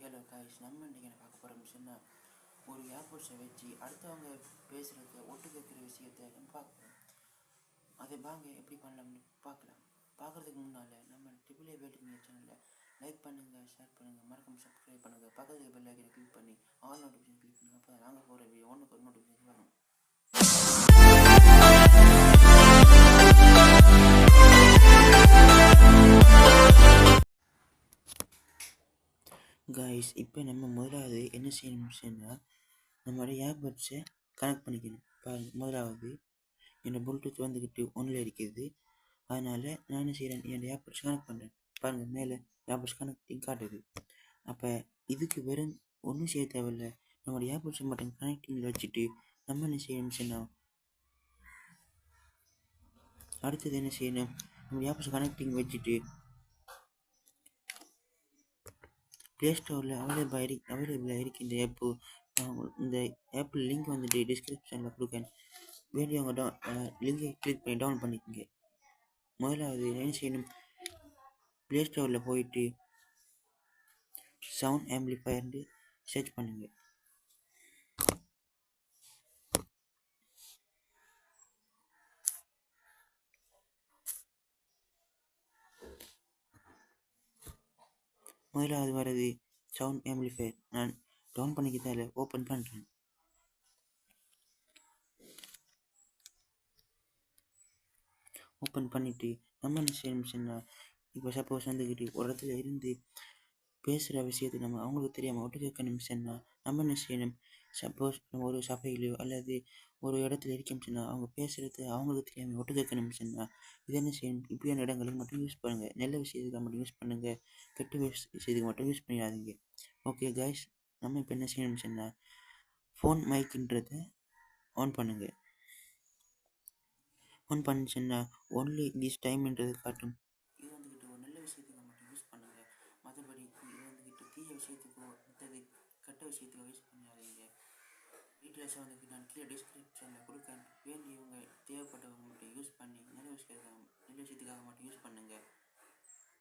Hello guys நம்ம இன்றைக்கி என்ன பார்க்க போகிற மிஷன்னா ஒரு ஏர்போர்ட்ஸை வச்சு அடுத்தவங்க பேசுகிறத ஒட்டு கேட்குற விஷயத்தை நம்ம பார்க்க போகிறோம் அதை வாங்க எப்படி பண்ணலாம்னு பார்க்கலாம். பார்க்குறதுக்கு முன்னால் நம்ம ட்ரிபிள் ஏ வேல்டு சேனலில் லைக் பண்ணுங்கள் ஷேர் பண்ணுங்கள் மறக்காம சப்ஸ்கிரைப் பண்ணுங்கள் பக்கத்துக்கு பெல் ஐக்கனை கிளிக் பண்ணி ஆல் நோட்டிஃபிகேஷன் கைஸ் இப்போ நம்ம முதலாவது என்ன செய்யணும்னா நம்மளோட ஏர்பட்ஸை கனெக்ட் பண்ணிக்கணும். பாருங்கள் முதலாவது என்னோடய ப்ளூடூத் வந்துக்கிட்டு ஒன்றில் இருக்குது அதனால் நான் என்ன செய்கிறேன் என்னோட ஏர்பட்ஸ் கனெக்ட் பண்ணுறேன் பாருங்கள் மேலே ஏர்பட்ஸ் கனெக்டிங் காட்டுது. அப்போ இதுக்கு வெறும் ஒன்றும் செய்ய தேவையில்ல. நம்மளோட ஏர்பட்ஸை மட்டும் கனெக்டிங்கில் வச்சுட்டு நம்ம என்ன செய்யணும் சொன்னால் அடுத்தது என்ன செய்யணும்? நம்ம ஏர்பட்ஸ் கனெக்டிங் வச்சுட்டு ப்ளே ஸ்டோரில் அவைலபிள் இரு அவைலபிளாக இருக்குது இந்த ஆப்பு நான் இந்த ஆப்பிள் லிங்க் வந்துட்டு டிஸ்கிரிப்ஷனில் கொடுக்கேன் வேண்டியவங்க டவுன் லிங்கை கிளிக் பண்ணி டவுன் பண்ணிக்கோங்க. முதலாவது என்ன செய்யணும்? ப்ளே ஸ்டோரில் போயிட்டு சவுண்ட் ஆம்பிளிஃபயர்ன்ட்டு சர்ச் பண்ணுங்கள் முதலாவது வர்றது சவுண்ட் ஆம்பிளிஃபயர் நான் டவுன் பண்ணிக்கிட்டால ஓப்பன் பண்ணுறேன் ஓப்பன் பண்ணிவிட்டு நம்ம என்ன செய்யணும் சொன்னால் இப்போ சப்போஸ் வந்துக்கிட்டு ஒரு இடத்துல இருந்து பேசுகிற விஷயத்தை நம்ம அவங்களுக்கு தெரியாமல் ஒட்டு கேட்க நிமிஷம்னா நம்ம என்ன செய்யணும்? சப்போஸ் நம்ம ஒரு சபையிலையோ அல்லது ஒரு இடத்துல இருக்கோம் சொன்னால் அவங்க பேசுகிறது அவங்களுக்கு தெரியாமல் ஒட்டு கேட்க நிமிஷம்னா இது என்ன செய்யணும்? இப்படியான இடங்களுக்கு மட்டும் யூஸ் பண்ணுங்கள் நல்ல விஷயத்துக்கு மட்டும் யூஸ் பண்ணுங்கள் கெட்ட விஷயத்துக்கு மட்டும் யூஸ் பண்ணிடாதீங்க. ஓகே கைஸ் நம்ம இப்போ என்ன செய்யணும் சொன்னால் ஃபோன் மைக்குன்றதை ஆன் பண்ணுங்கள் ஆன் பண்ணுச்சுன்னா ஒன்லி திஸ் டைம்ன்றது காட்டும் இது வந்துக்கிட்டு ஒரு நல்ல விஷயத்துக்கு மட்டும் யூஸ் பண்ணுங்கள் மற்றபடி இது கீழே தீய விஷயத்துக்கோ மற்றது கெட்ட விஷயத்துக்கோ யூஸ் பண்ணாதீங்க. டீட்டெயில்ஸை வந்து நான் கீழே டிஸ்கிரிப்ஷனில் கொடுக்கேன் வேண்டியவங்க தேவைப்பட்டவங்க மட்டும் யூஸ் பண்ணி நல்ல விஷயத்துக்காக நல்ல விஷயத்துக்காக மட்டும் யூஸ் பண்ணுங்கள்